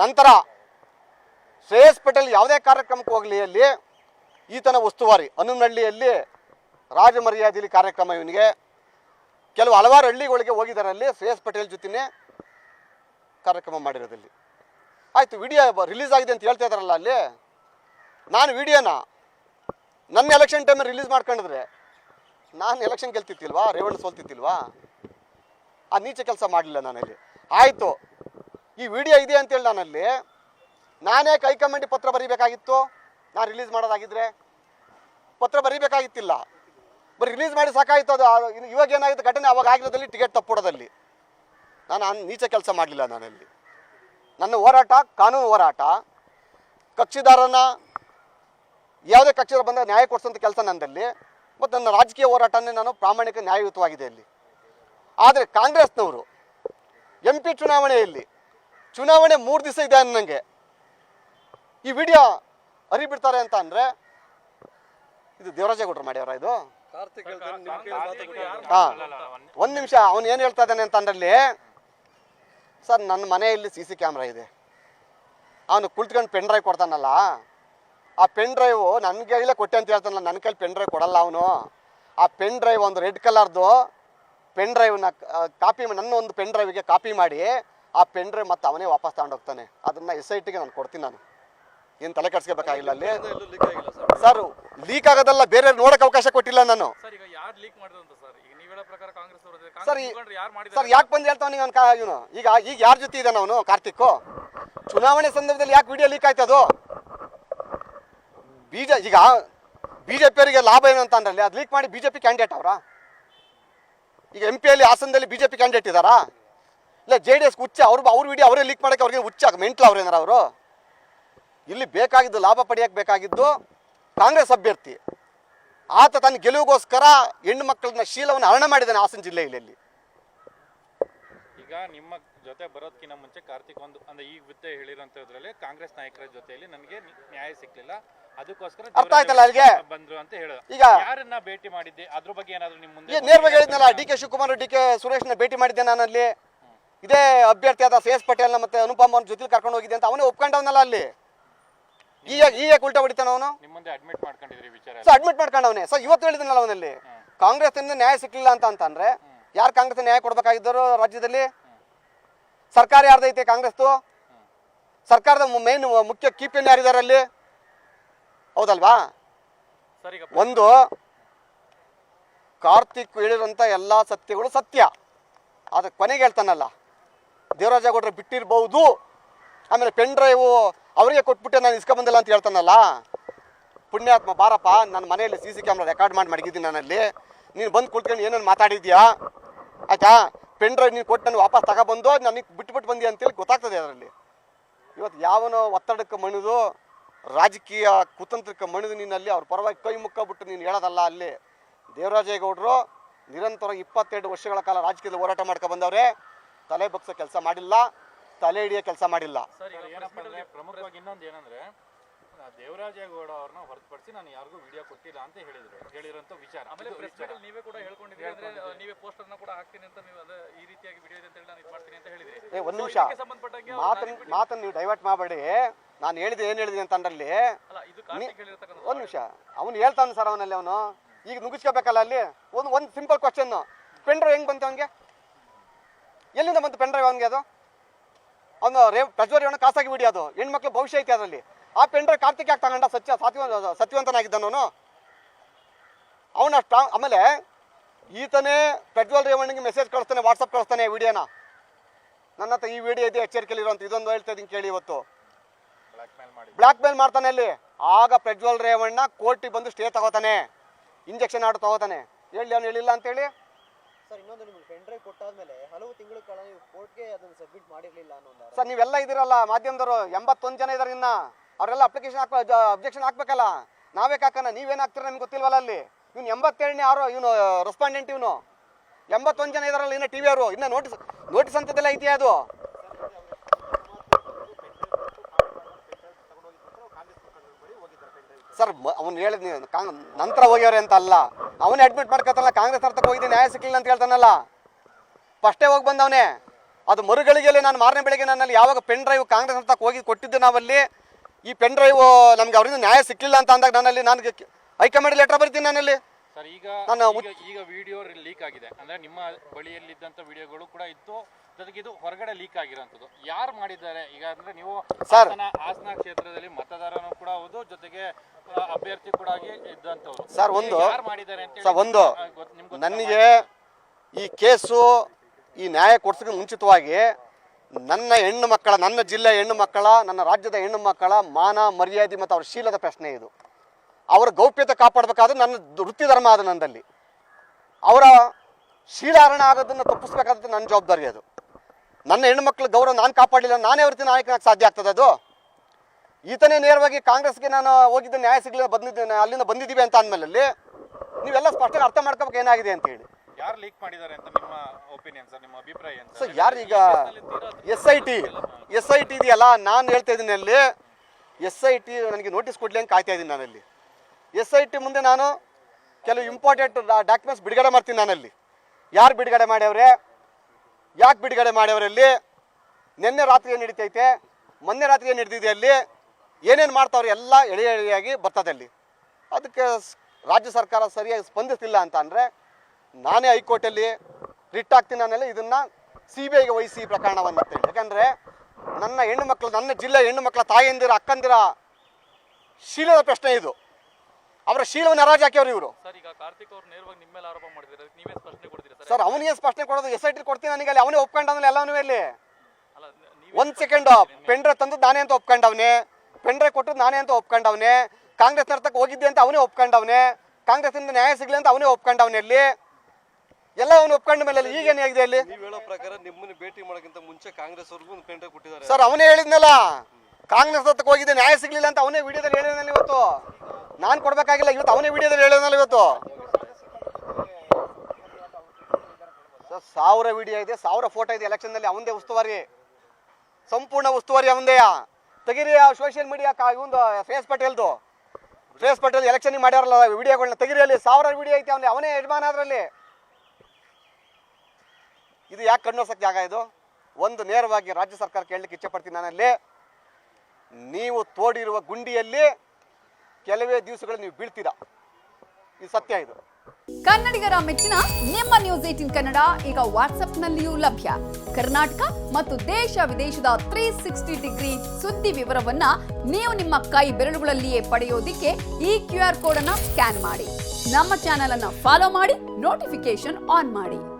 ನಂತರ ಶ್ರೇಯಸ್ ಪಟೇಲ್ ಯಾವುದೇ ಕಾರ್ಯಕ್ರಮಕ್ಕೆ ಹೋಗಲಿ ಅಲ್ಲಿ ಈತನ ಉಸ್ತುವಾರಿ ಹನುಮನಹಳ್ಳಿಯಲ್ಲಿ ರಾಜಮರ್ಯಾದೆಯಲ್ಲಿ ಕಾರ್ಯಕ್ರಮ ಇವನಿಗೆ. ಕೆಲವು ಹಲವಾರು ಹಳ್ಳಿಗಳಿಗೆ ಹೋಗಿದ್ದಾರೆ ಅಲ್ಲಿ ಶ್ರೇಯಸ್ ಪಟೇಲ್ ಜೊತೆನೇ ಕಾರ್ಯಕ್ರಮ ಮಾಡಿರೋದಲ್ಲಿ ಆಯಿತು, ವಿಡಿಯೋ ರಿಲೀಸ್ ಆಗಿದೆ ಅಂತ ಹೇಳ್ತಾ ಇದ್ದಾರಲ್ಲ ಅಲ್ಲಿ. ನಾನು ವಿಡಿಯೋನ ನನ್ನ ಎಲೆಕ್ಷನ್ ಟೈಮಲ್ಲಿ ರಿಲೀಸ್ ಮಾಡ್ಕೊಂಡಿದ್ರೆ ನಾನು ಎಲೆಕ್ಷನ್ ಗೆಲ್ತಿತ್ತಿಲ್ವಾ, ರೇವಣ್ಣ ಸೋಲ್ತಿತ್ತಿಲ್ವಾ? ಆ ನೀಚ ಕೆಲಸ ಮಾಡಲಿಲ್ಲ ನಾನಲ್ಲಿ. ಆಯಿತು. ಈ ವಿಡಿಯೋ ಇದೆ ಅಂತೇಳಿ ನಾನಲ್ಲಿ, ನಾನೇ ಹೈಕಮಾಂಡಿಗೆ ಪತ್ರ ಬರೀಬೇಕಾಗಿತ್ತು, ನಾನು ರಿಲೀಸ್ ಮಾಡೋದಾಗಿದ್ರೆ. ಪತ್ರ ಬರೀಬೇಕಾಗಿತ್ತಿಲ್ಲ. ಬರೀ ರಿಲೀಸ್ ಮಾಡಿ ಸಾಕಾಯಿತು ಅದು ಇವಾಗ ಏನಾಗಿದೆ ಘಟನೆ, ಅವಾಗ ಆಗಿರೋದಲ್ಲಿ ಟಿಕೆಟ್ ತಪ್ಪೊಡೋದಲ್ಲಿ. ನಾನು ನೀಚ ಕೆಲಸ ಮಾಡಲಿಲ್ಲ ನಾನಲ್ಲಿ. ನನ್ನ ಹೋರಾಟ, ಕಾನೂನು ಹೋರಾಟ. ಕಕ್ಷಿದಾರನ, ಯಾವುದೇ ಕಕ್ಷಿದಾರ ಬಂದಾಗ ನ್ಯಾಯ ಕೊಡಿಸೋಂಥ ಕೆಲಸ ನನ್ನಲ್ಲಿ, ಮತ್ತು ನನ್ನ ರಾಜಕೀಯ ಹೋರಾಟನೇ ನಾನು ಪ್ರಾಮಾಣಿಕ ನ್ಯಾಯಯುತವಾಗಿದೆ ಅಲ್ಲಿ. ಆದರೆ ಕಾಂಗ್ರೆಸ್ನವರು ಎಂ ಪಿ ಚುನಾವಣೆಯಲ್ಲಿ ಚುನಾವಣೆ ಮೂರು ದಿವಸ ಇದೆ ಅನ್ನಂಗೆ ಈ ವಿಡಿಯೋ ಹರಿಬಿಡ್ತಾರೆ ಅಂತ ಅಂದರೆ ಇದು ದೇವರಾಜೇಗೌಡರು ಮಾಡ್ಯಾರ ಇದು. ಹಾಂ. ಒಂದು ನಿಮಿಷ, ಅವನು ಏನು ಹೇಳ್ತಾ ಇದ್ದಾನೆ ಅಂತ ಅಂದ್ರಲ್ಲಿ, ಸರ್ ನನ್ನ ಮನೆಯಲ್ಲಿ ಸಿ ಸಿ ಕ್ಯಾಮ್ರಾ ಇದೆ. ಅವನು ಕುಳಿತ್ಕೊಂಡು ಪೆನ್ ಡ್ರೈವ್ ಕೊಡ್ತಾನಲ್ಲ, ಆ ಪೆನ್ ಡ್ರೈವು ನನ್ನ ಕೈಲೇ ಕೊಟ್ಟೆ ಅಂತ ಹೇಳ್ತಾನಲ್ಲ ನನ್ನ ಕೈಲಿ ಪೆನ್ ಡ್ರೈವ್ ಕೊಡಲ್ಲ ಅವನು. ಆ ಪೆನ್ ಡ್ರೈವ್ ಒಂದು ರೆಡ್ ಕಲರ್ದು ಪೆನ್ ಡ್ರೈವ್ನ ಕಾಪಿ ನನ್ನ ಒಂದು ಪೆನ್ ಡ್ರೈವಿಗೆ ಕಾಪಿ ಮಾಡಿ ಆ ಪೆಂಡ್ರೆ ಮತ್ತೆ ಅವನೇ ವಾಪಸ್ ತಗೊಂಡು ಹೋಗ್ತಾನೆ. ಅದನ್ನ ಎಸ್ ಐ ಟಿಗೆ ನಾನು ಕೊಡ್ತೀನಿ ನಾನು. ಏನು ತಲೆ ಕಟ್ಸ್ಕೋಬೇಕಾಗಿಲ್ಲ ಅಲ್ಲಿ? ಸರ್ ಲೀಕ್ ಆಗೋದಲ್ಲ ಬೇರೆ ನೋಡೋಕೆ ಅವಕಾಶ ಕೊಟ್ಟಿಲ್ಲ ನಾನು. Sir sir? ಯಾಕೆ ಬಂದು ಹೇಳ್ತಾವ ಅವನು ಕಾ ಇವನು? ಈಗ ಈಗ ಯಾರ ಜೊತೆ ಇದ್ದಾನೆ ಅವನು ಕಾರ್ತಿಕ್ ಚುನಾವಣೆ ಸಂದರ್ಭದಲ್ಲಿ ಯಾಕೆ ವಿಡಿಯೋ ಲೀಕ್ ಆಯ್ತು ಅದು? ಜೆ ಈಗ ಬಿಜೆಪಿಯವರಿಗೆ ಲಾಭ ಏನು ಅಂತ ಅಂದ್ರಲ್ಲಿ ಅದು ಲೀಕ್ ಮಾಡಿ ಬಿಜೆಪಿ ಕ್ಯಾಂಡಿಡೇಟ್ ಅವರ? ಈಗ ಎಂ ಪಿಯಲ್ಲಿ ಹಾಸನದಲ್ಲಿ ಬಿಜೆಪಿ ಕ್ಯಾಂಡಿಡೇಟ್ ಇದ್ದಾರಾ? ಇಲ್ಲ ಜೆ ಡಿ ಎಸ್ ಹುಚ್ಚ ಅವ್ರು ಅವ್ರ ವಿಡಿಯೋ ಅವರೇ ಲೀಕ್ ಮಾಡೋಕೆ ಅವ್ರಿಗೆ ಹುಚ್ಚ ಮೆಂಟ್ಲ ಅವ್ರೇನಾರ ಏನಾರ ಅವರು? ಇಲ್ಲಿ ಬೇಕಾಗಿದ್ದು ಲಾಭ ಪಡೆಯಕ್ಕೆ ಬೇಕಾಗಿದ್ದು ಕಾಂಗ್ರೆಸ್ ಅಭ್ಯರ್ಥಿ. ಆತ ತನ್ನ ಗೆಲುವಿಗೋಸ್ಕರ ಹೆಣ್ಣು ಮಕ್ಕಳನ್ನ ಶೀಲವನ್ನು ಹರಣ ಮಾಡಿದ್ದಾನೆ ಹಾಸನ ಜಿಲ್ಲೆಯಲ್ಲಿ ಈಗ ನಿಮ್ಮ ಜೊತೆ ಬರೋದಕ್ಕಿಂತ ಮುಂಚೆ ಕಾರ್ತಿಕ್ ಒಂದು ಅಂದ್ರೆ ಈಗ ವಿದ್ಯೆ ಹೇಳಿರೋಂಥದ್ರಲ್ಲಿ ಕಾಂಗ್ರೆಸ್ ನಾಯಕರ ಜೊತೆಯಲ್ಲಿ ನನಗೆ ನ್ಯಾಯ ಸಿಕ್ಲಿಲ್ಲ. ಅದಕ್ಕೋಸ್ಕರ ಅರ್ಥ ಆಯ್ತಲ್ಲ ಅಲ್ಲಿಗೆ? ಬಂದ್ರು ಅಂತ ಹೇಳ. ಈಗ ಯಾರನ್ನ ಭೇಟಿ ಮಾಡಿದ್ದೆ? ಅದ್ರ ಬಗ್ಗೆ ಏನಾದ್ರು ನಿಮ್ಮ ಮುಂದೆ ನೇರವಾಗಿ ಹೇಳಿದ್ನಲ್ಲ D K Shivakumar D K ಸುರೇಶ್ನ ಭೇಟಿ ಮಾಡಿದ್ದೆ ನಾನಲ್ಲಿ. ಇದೇ ಅಭ್ಯರ್ಥಿ ಆದ ಸಿ ಎಸ್ ಪಟೇಲ್ನ ಮತ್ತೆ ಅನುಪಮ್ ಅವ್ನ ಜೊತೆ ಕರ್ಕೊಂಡು ಹೋಗಿದೆ ಅಂತ ಅವನೇ ಒಪ್ಕೊಂಡವನಲ್ಲ ಅಲ್ಲಿ. ಈಗ ಈಗ ಉಲ್ಟಾ ಹೊಡಿತಾನ ಅವನು? So admit ಮಾಡ್ಕೊಂಡವನೇ. ಸೊ ಇವತ್ತು ಹೇಳಿದ್ನಲ್ಲ ಅವನಲ್ಲಿ. ಕಾಂಗ್ರೆಸ್ನಿಂದ ನ್ಯಾಯ ಸಿಕ್ಲಿಲ್ಲ ಅಂತ ಅಂತಂದ್ರೆ ಯಾರು ಕಾಂಗ್ರೆಸ್ ನ್ಯಾಯ ಕೊಡ್ಬೇಕಾಗಿದ್ದರು ರಾಜ್ಯದಲ್ಲಿ? ಸರ್ಕಾರ ಯಾರ್ದೈತೆ ಕಾಂಗ್ರೆಸ್ದು? ಸರ್ಕಾರದ ಮೇನ್ ಮುಖ್ಯ ಕೀಪಿಯನ್ ಯಾರಿದ್ದಾರೆ ಅಲ್ಲಿ? ಹೌದಲ್ವಾ? ಒಂದು ಕಾರ್ತಿಕ್ ಹೇಳಿರೋಂಥ ಎಲ್ಲ ಸತ್ಯಗಳು ಸತ್ಯ. ಅದಕ್ಕೆ ಕೊನೆಗೆ ಹೇಳ್ತಾನಲ್ಲ ದೇವರಾಜೇಗೌಡರು ಬಿಟ್ಟಿರ್ಬೋದು. ಆಮೇಲೆ ಪೆನ್ ಡ್ರೈವು ಅವರಿಗೆ ಕೊಟ್ಬಿಟ್ಟೆ ನಾನು ಇಸ್ಕೊಂಬಂದಿಲ್ಲ ಅಂತ ಹೇಳ್ತಾನಲ್ಲ. ಪುಣ್ಯಾತ್ಮ ಬಾರಪ್ಪ ನನ್ನ ಮನೆಯಲ್ಲಿ ಸಿ ಸಿ ಕ್ಯಾಮ್ರಾ ರೆಕಾರ್ಡ್ ಮಾಡಿ ಮಡಗಿದ್ದೀನಿ ನಾನಲ್ಲಿ. ನೀನು ಬಂದು ಕುಳ್ತ್ಕೊಂಡು ಏನೇನು ಮಾತಾಡಿದ್ಯಾ? ಆಯ್ತಾ? ಪೆನ್ ಡ್ರೈವ್ ನೀನು ಕೊಟ್ಟು ನಾನು ವಾಪಸ್ ತಗೊಬಂದು ನನಗೆ ಬಿಟ್ಬಿಟ್ಟು ಬಂದಿ ಅಂತೇಳಿ ಗೊತ್ತಾಗ್ತದೆ ಅದರಲ್ಲಿ. ಇವತ್ತು ಯಾವನೋ ಒತ್ತಡಕ್ಕೆ ಮಣಿದು, ರಾಜಕೀಯ ಕುತಂತ್ರಕ್ಕೆ ಮಣಿದು ನಿನ್ನಲ್ಲಿ ಅವ್ರ ಪರವಾಗಿ ಕೈ ಮುಕ್ಕಬಿಟ್ಟು ನೀನು ಹೇಳೋದಲ್ಲ ಅಲ್ಲಿ. ದೇವರಾಜೇಗೌಡರು ನಿರಂತರ ಇಪ್ಪತ್ತೆರಡು ವರ್ಷಗಳ ಕಾಲ ರಾಜಕೀಯದಲ್ಲಿ ಹೋರಾಟ ಮಾಡ್ಕೊ ಬಂದವ್ರೆ. ತಲೆ ಬಗ್ಸೋ ಕೆಲಸ ಮಾಡಿಲ್ಲ ತಲೆ ಹಿಡಿಯೋ ಕೆಲಸ ಮಾಡಿಲ್ಲ. ಸರ್ ಈಗ ಏನಪ್ಪ ಪ್ರಮುಖವಾಗಿ ಇನ್ನೊಂದು ಏನಂದ್ರೆ ಆ, ದೇವರಾಜೇಗೌಡ ಅವ್ರನ್ನ ಹೊರತುಪಡಿಸಿ ನಾನು ಯಾರಿಗೂ ವಿಡಿಯೋ ಕೊಟ್ಟಿಲ್ಲ ಅಂತ ಹೇಳಿದ್ರು ಹೇಳಿರೋಂಥ ವಿಚಾರ. ಆಮೇಲೆ ಪ್ರೆಸ್. ಮೀಟಲ್ಲಿ ನೀವೇ ಕೂಡ ಹೇಳ್ಕೊಂಡಿದ್ರಿ ಅಂದ್ರೆ ನೀವೇ ಪೋಸ್ಟರ್ನ ಕೂಡ ಹಾಕ್ತೀನಿ ಅಂತ ನೀವು ಅದೇ ಈ ರೀತಿಯಾಗಿ ವಿಡಿಯೋ ಇದೆ ಅಂತ ಹೇಳಿ ನಾನು ಇದು ಮಾಡ್ತೀನಿ ಅಂತ ಹೇಳಿದ್ರಿ. ಏ ಒಂದು ನಿಮಿಷ. ಸಂಬಂಧಪಟ್ಟಂಗೆ ಮಾತನ್ನ ಮಾತನ್ನು ನೀವು ಡೈವರ್ಟ್ ಮಾಡಬೇಡಿ. ನಾನು ಹೇಳಿದೆ ಏನು ಹೇಳಿದೆ ಅಂತಂದ್ರಲ್ಲಿ ಅಲ್ಲ ಇದು ಕಾರ್ತಿಕ್ ಹೇಳಿರ್ತಕ್ಕಂಥ ಒಂದು ನಿಮಿಷ. ಅವನು ಹೇಳ್ತಾನೆ ಸರ್ ಅವನಲ್ಲಿ ಅವನು. ಈಗ ಮುಗಿಸ್ಕೋಬೇಕಲ್ಲ ಅಲ್ಲಿ? ಒಂದು ಒಂದು ಸಿಂಪಲ್ ಕ್ವಶನ್ನು ಪೆಂಡ್ರು ಹೆಂಗೆ ಬಂತು ಅವನಿಗೆ? ಎಲ್ಲಿಂದ ಬಂತು ಪೆನ್ ಡ್ರೈವ್ ಅವನಿಗೆ ಅದು? ಅವನು ರೇ ಪ್ರಜ್ವರಿ ಅವನು ಖಾಸಗಿ ಬಿಡಿ ಅದು. ಹೆಣ್ಮಕ್ಳು ಭವಿಷ್ಯ ಐತೆ ಅದರಲ್ಲಿ. ಆ ಪೆನ್ ಡ್ರೈವ್ ಕಾರ್ತಿಕ್ ಯಾಕೆ ತಗೊಂಡ? ಸತ್ಯ ಸತ್ಯವಂತ ಸತ್ಯವಂತನಾಗಿದ್ದಾನು ಅವನ. ಆಮೇಲೆ ಈತನೇ ಪ್ರಜ್ವಲ್ ರೇವಣ್ಣಗೆ ಮೆಸೇಜ್ ಕಳಿಸ್ತಾನೆ ವಾಟ್ಸಪ್ ಕಳಿಸ್ತಾನೆ ವಿಡಿಯೋನ. ನನ್ನ ಹತ್ರ ಈ ವಿಡಿಯೋ ಇದೆ ಎಚ್ಚರಿಕೆಲಿರುವಂತ ಇದೊಂದು ಹೇಳ್ತಾ ಇದೀನಿ ಕೇಳಿ ಇವತ್ತು. ಬ್ಲಾಕ್ ಮೇಲ್ ಮಾಡ್ತಾನೆ ಅಲ್ಲಿ. ಆಗ ಪ್ರಜ್ವಲ್ ರೇವಣ್ಣ ಕೋರ್ಟಿಗೆ ಬಂದು ಸ್ಟೇ ತಗೋತಾನೆ. ಇಂಜೆಕ್ಷನ್ ಆಡು ತಗೋತಾನೆ. ಹೇಳಿ ಅವನು ಹೇಳಿಲ್ಲ ಅಂತೇಳಿ. ಸರ್, ಇನ್ನೊಂದು ಪೆನ್ ಡ್ರೈವ್ ಕೊಟ್ಟಾದ್ಮೇಲೆ ಹಲವು ತಿಂಗಳ ಕಾಲ ನೀವು ಕೋರ್ಟ್ಗೆ ಅದನ್ನು ಸಬ್ಮಿಟ್ ಮಾಡಿರಲಿಲ್ಲ ಅನ್ನೋ. ಸರ್, ನೀವೆಲ್ಲ ಇದಿರಲ್ಲ ಮಾಧ್ಯಮದವರು ಎಂಬತ್ತೊಂದು ಜನ ಇದಾರೆ ಇನ್ನ. ಅವರೆಲ್ಲ ಅಪ್ಲಿಕೇಶನ್ ಹಾಕ ಅಬ್ಜೆಕ್ಷನ್ ಹಾಕ್ಬೇಕಲ್ಲ. ನಾವೇ ಹಾಕೋಣ ನೀವೇನು ಹಾಕ್ತೀರ ನಿಮ್ಗೆ ಗೊತ್ತಿಲ್ವಲ್ಲ ಅಲ್ಲಿ? ಇವ್ನು ಎಂಬತ್ತೇಳನೇ ಯಾರು, ಇವನು ರೆಸ್ಪಾಂಡೆಂಟ್ ಇವನು. ಎಂಬತ್ತೊಂದು ಜನ ಇದಾರಲ್ಲ ಇನ್ನ ಟಿ ವಿ ಅವರು, ಇನ್ನ ನೋಟಿಸ್ ನೋಟಿಸ್ ಅಂತದೆಲ್ಲ ಇದೆಯಾ ಅದು? ಸರ್ ಅವ್ನು ಹೇಳಿದ್ನಿ ಕಾಂಗ್, ನಂತರ ಹೋಗ್ಯವ್ರೆ ಅಂತ ಅಲ್ಲ. ಅವನೇ ಅಡ್ಮಿಟ್ ಮಾಡ್ಕೊತಾನಲ್ಲ, ಕಾಂಗ್ರೆಸ್ ಅರ್ಥಕ್ಕೆ ಹೋಗಿದ್ದೆ ನ್ಯಾಯ ಸಿಕ್ಕಿಲ್ಲ ಅಂತ ಹೇಳ್ತಾನಲ್ಲ. ಫಸ್ಟೇ ಹೋಗಿ ಬಂದವನೇ. ಅದು ಮರುಗಳಿಗೆಯಲ್ಲಿ ನಾನು ಮಾರನೇ ಬೆಳಗ್ಗೆ ನನ್ನಲ್ಲಿ ಯಾವಾಗ ಪೆನ್ ಡ್ರೈವ್ ಕಾಂಗ್ರೆಸ್ ಅರ್ಥಕ್ಕೆ ಹೋಗಿ ಕೊಟ್ಟಿದ್ದೆ ನಾವಲ್ಲಿ, ಈ ಪೆನ್ ಡ್ರೈವ್ ನಮ್ಗೆ ಅವರಿಂದ ನ್ಯಾಯ ಸಿಕ್ಕಿಲ್ಲ ಅಂತ ಅಂದಾಗ ನನ್ನಲ್ಲಿ ನನಗೆ ಹೈಕಮಾಂಡ್ ಲೆಟರ್ ಬರ್ತೀನಿ ನಾನಲ್ಲಿ. ಸರ್ ಈಗ ನಾನು ಈಗ ಈಗ ವಿಡಿಯೋ ಲೀಕ್ ಆಗಿದೆ. ಅಂದ್ರೆ ನಿಮ್ಮ ಬಳಿಯಲ್ಲಿದ್ದಂಥ ವಿಡಿಯೋಗಳು ಕೂಡ ಇತ್ತು. ಜೊತೆಗೆ ಇದು ಹೊರಗಡೆ ಲೀಕ್ ಆಗಿರೋಂಥದ್ದು. ಯಾರು ಮಾಡಿದ್ದಾರೆ? ಈಗ ಅಂದ್ರೆ ನೀವು ಸರ್. ಹಾಸನ ಕ್ಷೇತ್ರದಲ್ಲಿ ಮತದಾರನು ಕೂಡ ಹೌದು ಜೊತೆಗೆ ಅಭ್ಯರ್ಥಿ ಕೂಡ ಆಗಿ ಇದ್ದಂಥವ್ರು ಸರ್, ಒಂದು- ಯಾರು ಮಾಡಿದ್ದಾರೆ ಸರ್, ಒಂದು ನನಗೆ ಈ ಕೇಸು ಈ ನ್ಯಾಯ ಕೊಡ್ಸೋಕೆ ಮುಂಚಿತವಾಗಿ ನನ್ನ ಹೆಣ್ಣು ಮಕ್ಕಳ ನನ್ನ ಜಿಲ್ಲೆಯ ಹೆಣ್ಣು ಮಕ್ಕಳ ನನ್ನ ರಾಜ್ಯದ ಹೆಣ್ಣು ಮಕ್ಕಳ ಮಾನ ಮರ್ಯಾದೆ ಮತ್ತು ಅವರ ಶೀಲದ ಪ್ರಶ್ನೆ ಇದು. ಅವರ ಗೌಪ್ಯತೆ ಕಾಪಾಡಬೇಕಾದ್ರೆ ನನ್ನ ವೃತ್ತಿ ಧರ್ಮ ಅದು ನನ್ನಲ್ಲಿ ಅವರ ಶೀಲಾರಣ ಆಗೋದನ್ನು ತಪ್ಪಿಸ್ಬೇಕಾದ್ರೆ ನನ್ನ ಜವಾಬ್ದಾರಿ ಅದು. ನನ್ನ ಹೆಣ್ಣು ಮಕ್ಕಳ ಗೌರವ ನಾನು ಕಾಪಾಡಲಿಲ್ಲ ನಾನೇ ವೃತ್ತಿ ನಾಯಕನಾಗಿ ಸಾಧ್ಯ ಆಗ್ತದೆ ಅದು? ಈತನೇ ನೇರವಾಗಿ ಕಾಂಗ್ರೆಸ್ಗೆ ನಾನು ಹೋಗಿದ್ದ ನ್ಯಾಯ ಸಿಗಲಿಲ್ಲ ಬಂದಿದ್ದೇನೆ ಅಲ್ಲಿಂದ ಬಂದಿದ್ದೀವಿ ಅಂತ ಅಂದಮೇಲೆ ಅಲ್ಲಿ ನೀವೆಲ್ಲ ಸ್ಪಷ್ಟವಾಗಿ ಅರ್ಥ ಮಾಡ್ಕೋಬೇಕು ಏನಾಗಿದೆ ಅಂತ ಹೇಳಿ. ಯಾರು ಲೀಕ್ ಮಾಡಿದ್ದಾರೆ ಅಂತ ನಿಮ್ಮ ಒಪಿನಿಯನ್ ಸರ್ ನಿಮ್ಮ ಅಭಿಪ್ರಾಯ ಏನು ಸೊ ಯಾರು ಈಗ S I T S I T ಇದೆಯಲ್ಲ ನಾನು ಹೇಳ್ತಾ ಇದ್ದೀನಿ ಅಲ್ಲಿ ಎಸ್ ಐ ಟಿ ನನಗೆ ನೋಟಿಸ್ ಕೊಡ್ಲಿ ಅಂತ ಕಾಯ್ತಾ ಇದ್ದೀನಿ ನಾನಲ್ಲಿ. ಎಸ್ ಐ ಟಿ ಮುಂದೆ ನಾನು ಕೆಲವು ಇಂಪಾರ್ಟೆಂಟ್ ಡಾಕ್ಯುಮೆಂಟ್ಸ್ ಬಿಡುಗಡೆ ಮಾಡ್ತೀನಿ ನಾನಲ್ಲಿ. ಯಾರು ಬಿಡುಗಡೆ ಮಾಡ್ಯವ್ರೆ? ಯಾಕೆ ಬಿಡುಗಡೆ ಮಾಡ್ಯವ್ರೆ ಅಲ್ಲಿ? ನಿನ್ನೆ ರಾತ್ರಿ ಏನು ನಡೀತೈತೆ ಮೊನ್ನೆ ರಾತ್ರಿ ಏನು ನಡೆದಿದೆ ಅಲ್ಲಿ? ಏನೇನು ಮಾಡ್ತಾವ್ರೆ ಎಲ್ಲ ಎಳೆ ಎಳೆಯಾಗಿ ಬರ್ತದೆ ಅಲ್ಲಿ. ಅದಕ್ಕೆ ರಾಜ್ಯ ಸರ್ಕಾರ ಸರಿಯಾಗಿ ಸ್ಪಂದಿಸಿಲ್ಲ ಅಂತ ಅಂದರೆ ನಾನೇ ಹೈಕೋರ್ಟಲ್ಲಿ ರಿಟ್ ಆಗ್ತೀನಿ ನಾನೆಲ್ಲ. ಇದನ್ನು ಸಿ ಬಿ ಐಗೆ ವಹಿಸಿ ಪ್ರಕರಣವನ್ನು ಅಂತೇಳಿ ಯಾಕಂದರೆ ನನ್ನ ಹೆಣ್ಣು ಮಕ್ಕಳು ನನ್ನ ಜಿಲ್ಲೆ ಹೆಣ್ಣು ಮಕ್ಕಳ ತಾಯಂದಿರ ಅಕ್ಕಂದಿರ ಶೀಲದ ಪ್ರಶ್ನೆ ಇದು. ಅವರ ಶೀಲವನ್ನು ಹರಾಜು ಹಾಕ್ಯವ್ರು ಇವರು. ಸರ್ ಈಗ ಕಾರ್ತಿಕ್ ಅವ್ರು ನೇರವಾಗಿ ನಿಮ್ಮ ಮೇಲೆ ಆರೋಪ ಮಾಡಿದ್ರೆ ಅದಕ್ಕೆ ನೀವೇ ಸ್ಪಷ್ಟನೆ ಕೊಡ್ತೀರಾ ಸರ್? ಸರ್ ಅವನಿಗೆ ಸ್ಪಷ್ಟನೆ ಕೊಡೋದು? ಎಸ್ ಐ ಟಿ ಕೊಡ್ತೀನಿ ನನಗೆ ಅಲ್ಲಿ. ಅವನೇ ಒಪ್ಕೊಂಡವನಲ್ಲಿ ಎಲ್ಲವನ್ನೂ ಇಲ್ಲಿ. ಅಲ್ಲ ನೀವೇ ಒಂದು ಸೆಕೆಂಡ್ ಪೆಂಡ್ರೆ ತಂದು ನಾನೇ ಅಂತ ಒಪ್ಕೊಂಡವನೆ. ಪೆಂಡ್ರೆ ಕೊಟ್ಟು ನಾನೇ ಅಂತ ಒಪ್ಕೊಂಡವನೆ. ಕಾಂಗ್ರೆಸ್ ನರ್ತಕ್ಕೆ ಹೋಗಿದ್ದೆ ಅಂತ ಅವನೇ ಒಪ್ಕೊಂಡವನೆ. ಕಾಂಗ್ರೆಸ್ಸಿಂದ ನ್ಯಾಯ ಸಿಗ್ಲಿ ಅಂತ ಅವನೇ ಒಪ್ಕೊಂಡವನೆ ಇಲ್ಲಿ. ಎಲ್ಲ ಅವನು ಒಪ್ಕೊಂಡ ಮೇಲೆ ಅಲ್ಲಿ ಈಗೇನು ಆಗಿದೆ ಅಲ್ಲಿ ನೀವ್ ಹೇಳೋ ಪ್ರಕಾರ ನಿಮ್ಮನ್ನು ಭೇಟಿ ಮಾಡೋಕ್ಕಿಂತ ಮುಂಚೆ ಕಾಂಗ್ರೆಸ್ ಅವ್ರಿಗೂ ಒಂದು ಪೆಂಡ್ರೆ ಕೊಟ್ಟಿದ್ದಾರೆ. ಸರ್ ಅವನೇ ಹೇಳಿದ್ನಲ್ಲ. ಕಾಂಗ್ರೆಸ್ ಹತ್ತಕ್ಕೆ ಹೋಗಿದ್ದೆ, ನ್ಯಾಯ ಸಿಗ್ಲಿಲ್ಲ ಅಂತ ಅವನೇ ವಿಡಿಯೋದಲ್ಲಿ ಹೇಳಿದ್ನಲ್ಲ ಇವತ್ತು. ನಾನು ಕೊಡ್ಬೇಕಾಗಿಲ್ಲ, ಇವತ್ತು ಅವನೇ ವಿಡಿಯೋದಲ್ಲಿ ಹೇಳಿದ್ನಲ್ಲ ಇವತ್ತು. ಸಾವಿರ ವಿಡಿಯೋ ಇದೆ, ಸಾವಿರ ಫೋಟೋ ಇದೆ ಎಲೆಕ್ಷನ್ನಲ್ಲಿ, ಅವಂದೇ ಉಸ್ತುವಾರಿ. ಸಂಪೂರ್ಣ ಉಸ್ತುವಾರಿ ಅವನದೇ ತೆಗಿರಿ ಸೋಷಿಯಲ್ ಮೀಡಿಯಾ ಇವಂದು ಫೇಸ್ ಪಟೇಲ್ದು ಫೇಸ್ ಪಟೇಲ್ ಎಲೆಕ್ಷನ್ ಮಾಡ್ಯಾರಲ್ಲ ವಿಡಿಯೋಗಳನ್ನ ತೆಗಿರಿ ಅಲ್ಲಿ, ಸಾವಿರ ವಿಡಿಯೋ ಐತೆ ಅವನೇ ಅವನೇ ಯಜಮಾನ ಅದರಲ್ಲಿ ಇದು ಯಾಕೆ ಕಣ್ಣೋಸಕ್ಕೆ ಜಾಗ ಇದು? ಒಂದು ನೇರವಾಗಿ ರಾಜ್ಯ ಸರ್ಕಾರ ಕೇಳಲಿಕ್ಕೆ ಇಚ್ಛೆಪಡ್ತೀನಿ ನಾನಲ್ಲಿ. ನೀವು ತೋಡಿರುವ ಗುಂಡಿಯಲ್ಲಿ ಕೆಲವೇ ದಿವಸಗಳು ನೀವು ಬೀಳ್ತೀರ? ಇದು ಸತ್ಯ ಇದು. ಕನ್ನಡಿಗರ ಮೆಚ್ಚಿನ ನಿಮ್ಮ ನ್ಯೂಸ್ ಏಟಿನ್ ಕನ್ನಡ ಈಗ ವಾಟ್ಸ್ಆಪ್ನಲ್ಲಿಯೂ ಲಭ್ಯ. ಕರ್ನಾಟಕ ಮತ್ತು ದೇಶ ವಿದೇಶದ ತ್ರೀ ಸಿಕ್ಸ್ಟಿ ಡಿಗ್ರಿ ಸುದ್ದಿ ವಿವರವನ್ನ ನೀವು ನಿಮ್ಮ ಕೈ ಬೆರಳುಗಳಲ್ಲಿಯೇ ಪಡೆಯೋದಿಕ್ಕೆ ಈ ಕ್ಯೂ ಆರ್ ಕೋಡ್ ಅನ್ನ ಸ್ಕ್ಯಾನ್ ಮಾಡಿ. ನಮ್ಮ ಚಾನೆಲ್ ಅನ್ನ ಫಾಲೋ ಮಾಡಿ ನೋಟಿಫಿಕೇಶನ್ ಆನ್ ಮಾಡಿ.